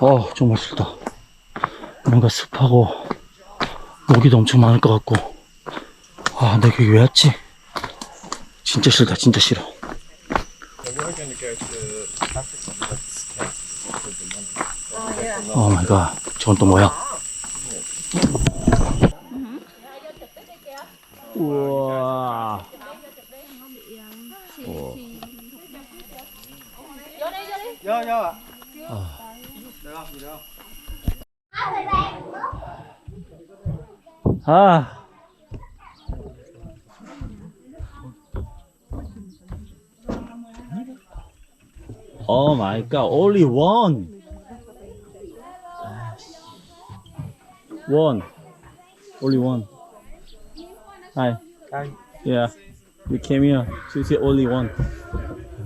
어, 정말 싫다. 뭔가 습하고, 모기도 엄청 많을 것 같고. 아, 내가 여기 왜 왔지? 진짜 싫다, 진짜 싫어. 오 마이 갓. 저건 또 뭐야? 우와. 아. Ah. Oh my god, only one. One. Only one. Hi. Hi. Yeah. We came here to see only one.